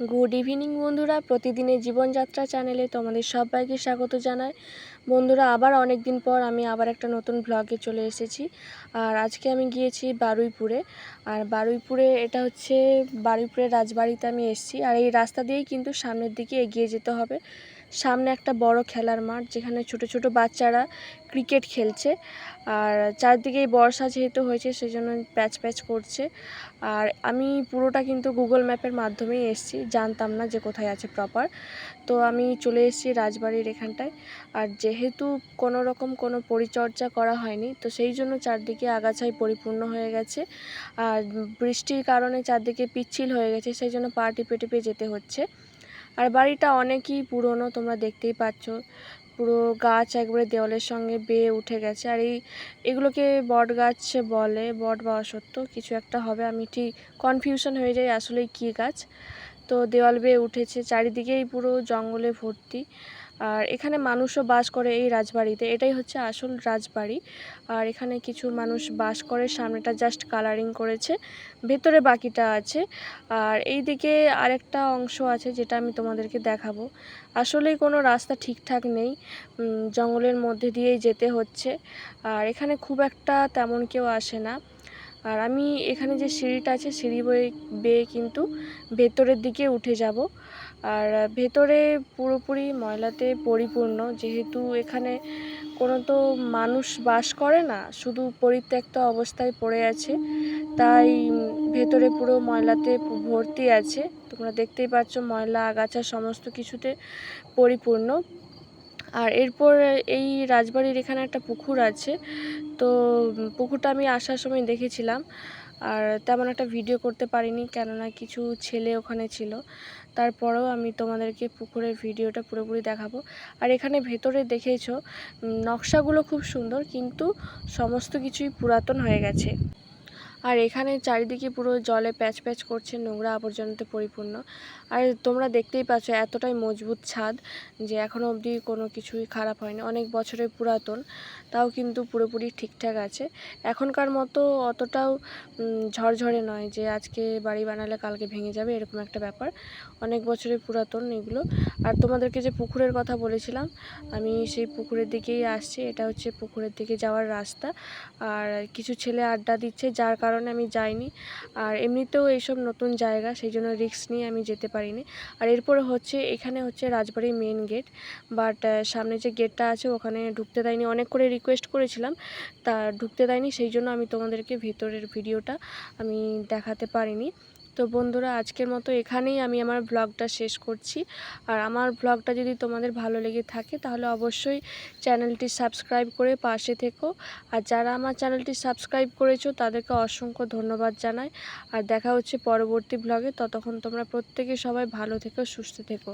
Good evening বন্ধুরা। প্রতিদিনের জীবনযাত্রা চ্যানেলে তোমাদের সবাইকে স্বাগত জানাই। বন্ধুরা, আবার অনেক দিন পর আমি আবার একটা নতুন ব্লগে চলে এসেছি। আর আজকে আমি গিয়েছি বারুইপুরে। আর বারুইপুরে, এটা হচ্ছে বারুইপুরের রাজবাড়িতে আমি এসেছি। আর এই রাস্তা দিয়েই কিন্তু সামনের দিকে এগিয়ে যেতে হবে। সামনে একটা বড় খেলার মাঠ, যেখানে ছোট ছোট বাচ্চারা ক্রিকেট খেলছে। আর চারদিকেই বর্ষা যেহেতু হয়েছে সেই জন্য প্যাচ প্যাচ করছে। আর আমি পুরোটা কিন্তু গুগল ম্যাপের মাধ্যমেই এসেছি, জানতাম না যে কোথায় আছে প্রপার তো আমি চলে এসেছি রাজবাড়ির এখানটায়। আর যেহেতু কোনো রকম কোনো পরিচর্যা করা হয়নি, তো সেই জন্য চারদিকে আগাছায় পরিপূর্ণ হয়ে গেছে। আর বৃষ্টির কারণে চারদিকে পিচ্ছিল হয়ে গেছে, সেই জন্য পা টিপে টিপে যেতে হচ্ছে। আর বাড়িটা অনেকই পুরনো, তোমরা দেখতেই পাচ্ছ। পুরো গাছ একবারে দেওয়ালের সঙ্গে বেয়ে উঠে গেছে। আর এই, এগুলোকে বট গাছ বলে, বট বা অসত্য, কিছু একটা হবে। আমি ঠিক কনফিউশন হয়ে যাই আসলে কী গাছ। তো দেওয়াল বেয়ে উঠেছে, চারিদিকেই পুরো জঙ্গলে ভর্তি। আর এখানে মানুষও বাস করে এই রাজবাড়িতে। এটাই হচ্ছে আসল রাজবাড়ি। আর এখানে কিছু মানুষ বাস করে, সামনেটা জাস্ট কালারিং করেছে, ভেতরে বাকিটা আছে। আর এই দিকে আরেকটা অংশ আছে যেটা আমি তোমাদেরকে দেখাবো। আসলেই কোনো রাস্তা ঠিকঠাক নেই জঙ্গলের মধ্যে দিয়েই যেতে হচ্ছে। আর এখানে খুব একটা তেমন কেউ আসে না। আর আমি এখানে যে সিঁড়িটা আছে, সিঁড়ি বয়ে, বেয়ে কিন্তু ভেতরের দিকে উঠে যাব। আর ভেতরে পুরোপুরি ময়লাতে পরিপূর্ণ, যেহেতু এখানে কোনো তো মানুষ বাস করে না, শুধু পরিত্যক্ত অবস্থায় পড়ে আছে। তাই ভেতরে পুরো ময়লাতে ভর্তি আছে। তোমরা দেখতেই পাচ্ছ ময়লা, আগাছা সমস্ত কিছুতে পরিপূর্ণ। আর এরপর এই রাজবাড়ির এখানে একটা পুকুর আছে। তো পুকুরটা আমি আসার সময় দেখেছিলাম। আর তেমন একটা ভিডিও করতে পারিনি, কেননা কিছু ছেলে ওখানে ছিল। তারপরেও আমি তোমাদেরকে পুকুরের ভিডিওটা পুরোপুরি দেখাবো। আর এখানে ভেতরে দেখেছ নকশাগুলো খুব সুন্দর, কিন্তু সমস্ত কিছুই পুরাতন হয়ে গেছে। আর এখানে চারিদিকে পুরো জলে প্যাচ প্যাচ করছে, নোংরা আবর্জনাতে পরিপূর্ণ। আর তোমরা দেখতেই পাচ্ছ এতটাই মজবুত ছাদ যে এখনও অবধি কোনো কিছুই খারাপ হয়নি। অনেক বছরের পুরাতন, তাও কিন্তু পুরোপুরি ঠিকঠাক আছে। এখনকার মতো অতটাও ঝরঝরে নয় যে আজকে বাড়ি বানালে কালকে ভেঙে যাবে, এরকম একটা ব্যাপার। অনেক বছরের পুরাতন এগুলো। আর তোমাদেরকে যে পুকুরের কথা বলেছিলাম, আমি সেই পুকুরের দিকেই আসছি। এটা হচ্ছে পুকুরের দিকে যাওয়ার রাস্তা। আর কিছু ছেলে আড্ডা দিচ্ছে, যার কারণে আমি যাইনি। আর এমনিতেও এইসব নতুন জায়গা সেই জন্য রিস্ক নিয়ে আমি যেতে পারিনি। আর এরপরে হচ্ছে, এখানে হচ্ছে রাজবাড়ির মেন গেট বাট সামনে যে গেটটা আছে, ওখানে ঢুকতে দেয়নি। অনেক করে রিকোয়েস্ট করেছিলাম, তা ঢুকতে দেয়নি সেই জন্য আমি তোমাদেরকে ভিতরের ভিডিওটা আমি দেখাতে পারিনি। তো বন্ধুরা, আজকের মতো এখানেই আমি আমার ব্লগটা শেষ করছি। আর আমার ব্লগটা যদি তোমাদের ভালো লেগে থাকে, তাহলে অবশ্যই চ্যানেলটি সাবস্ক্রাইব করে পাশে থেকো। আর যারা আমার চ্যানেলটি সাবস্ক্রাইব করেছ, তাদেরকে অসংখ্য ধন্যবাদ জানাই। আর দেখা হচ্ছে পরবর্তী ব্লগে। ততক্ষণ তোমরা প্রত্যেকে সবাই ভালো থেকো, সুস্থ থেকো।